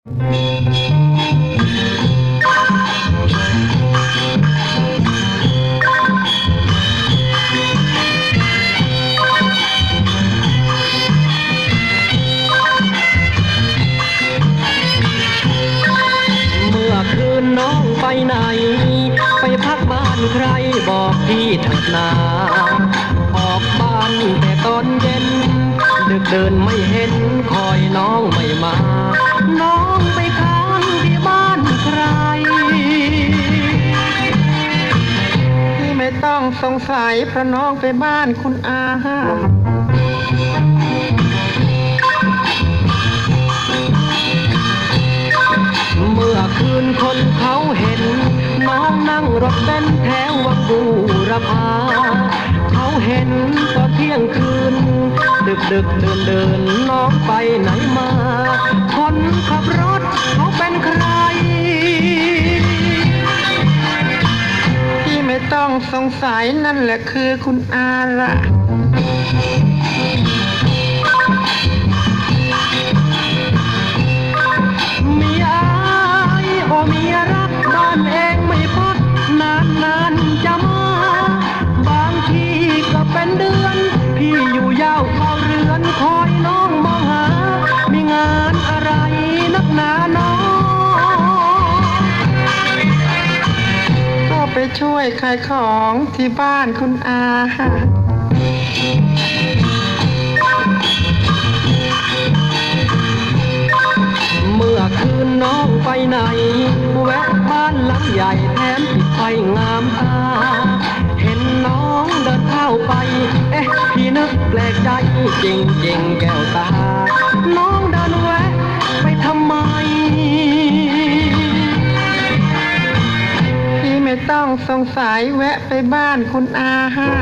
เมื่อคืนน้องไปไหน ไปพักบ้านใครบอกพี่เถิดนาออกบ้านแต่ตอนเย็น ดึกเดินไม่เห็นคอยน้องไม่มา น้องไปค้างที่บ้านใครพี่ไม่ต้องสงสัยเพราะน้องไปบ้านคุณอาเมื่อคืนคนเขาเห็น น้องนั่งรถเบนแถววังบูรพา เขาเห็นตอนเที่ยงคืน ดึกเดินเดินน้องไปไหนมา คนขับรถเขาเป็นใครพี่ไม่ต้องสงสัยนั่นแหละคือคุณอาละ ช่วยขายของที่บ้านคุณอาเมื่อคืนน้องไปไหน แวะบ้านหลังใหญ่แถมปิดไฟงามตา เห็นน้องเดินเข้าไป เอ๊ะ พี่นึกแปลกใจจริงจริงๆแก้วตา น้องเดินแว ต้องสงสัยแวะไปบ้านคุณอาห่า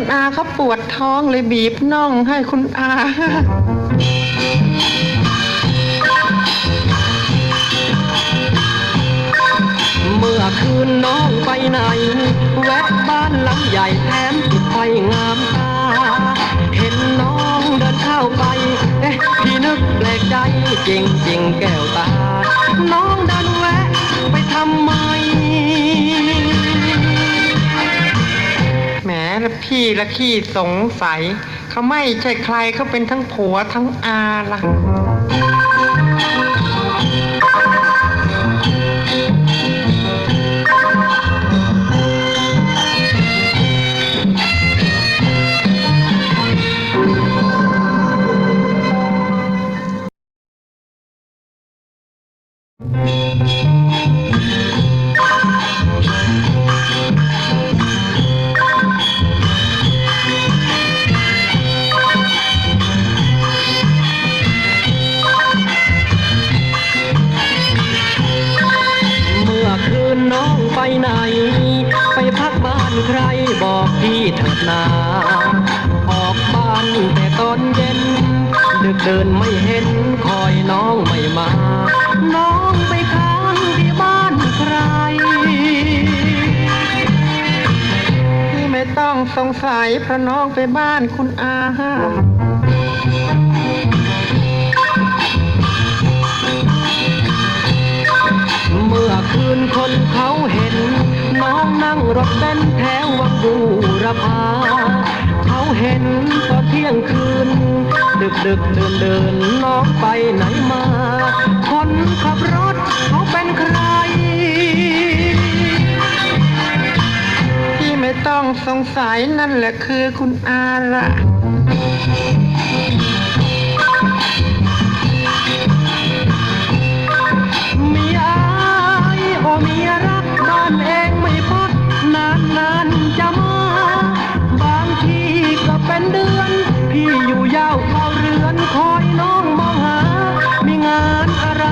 คุณอาเขาปวดท้องเลยบีบน่องให้คุณอาเมื่อคืนน้องไปไหน แวะบ้านหลังใหญ่แถมติดไฟงามตา เห็นน้องเดินเข้าไป เอ๊ะ พี่นึกแปลกใจจริงจริงแก้วตา น้องเดินแวะไปทำไม ขี้และขี้สงสัย เขาไม่ใช่ใครเขาเป็นทั้งผัวทั้งอาล่ะ ใครบอกพี่เถิดนาออกบ้านแต่ตอนเย็น ดึกเดินไม่เห็นคอยน้องไม่มา น้องไปค้างที่บ้านใคร พี่ไม่ต้องสงสัยเพราะน้องไปบ้านคุณอาเมื่อคืนคนเขาเห็น น้องนั่งรถเบนแถววังบูรพาเขาเห็นตอนเที่ยงคืน ดึกดึกเดินเดินน้องไปไหนมา คนขับรถเขาเป็นใครพี่ไม่ต้องสงสัยนั่นแหละคือคุณอาละเมียอายโอเมียรักบ้านเอง นานจะมา บางทีก็เป็นเดือน พี่อยู่ยาวเข้าเรือนคอยน้องมองหา มีงานอะไร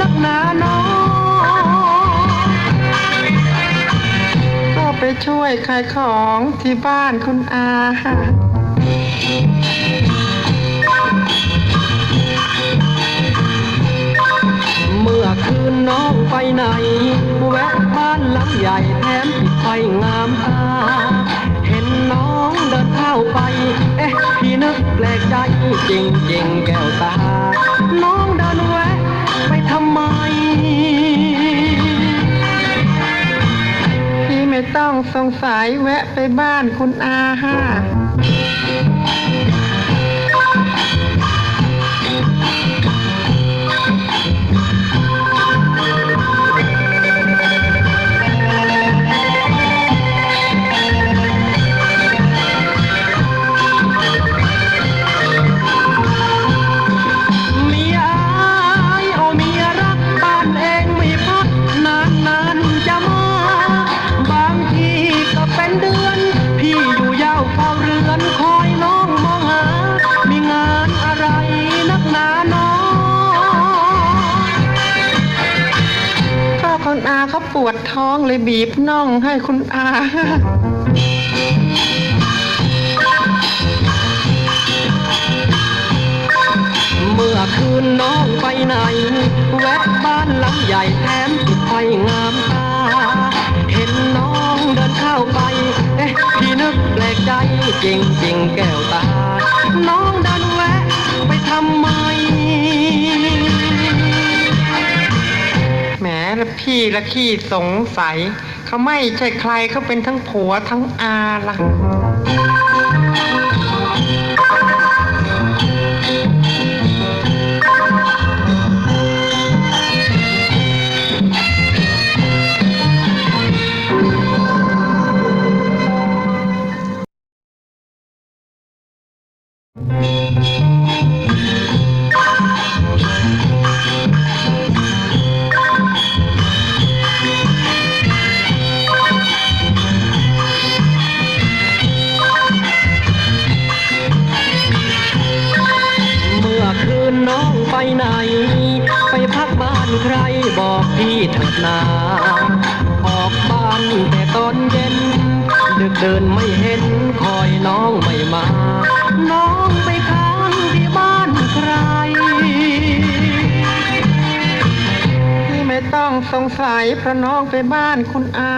นักหนาน้องก็ไปช่วยขายของที่บ้านคุณอาเมื่อคืนน้องไปไหน แวะบ้านหลังใหญ่แถมอี ดไฟงามตา เห็นน้องเดินเข้าไป เอ๊ะ พี่นึกแปลกใจจริงจริงแก้วตา น้องเดินแวะไปทำไม พี่ไม่ต้องสงสัยแวะไปบ้านคุณอาค่ะ อาเขาปวดท้องเลยบีบน่องให้คุณอาเมื่อคืนน้องไปไหน แวะบ้านหลังใหญ่แถมติดไฟงามตา เห็นน้องเดินเข้าไป เอ๊ะ พี่นึกแปลกใจจริงจริงแก้วตา น้องเดิน พี่ละขี้สงสัย เขาไม่ใช่ใครเขาเป็นทั้งผัวทั้งอาล่ะเไปไหน ไปพักบ้านใครบอกพี่เถิดนา ออกบ้านแต่ตอนเย็น ดึกเดินไม่เห็นคอยน้องไม่มา น้องไปค้างที่บ้านใคร พี่ไม่ต้องสงสัยเพราะน้องไปบ้านคุณอา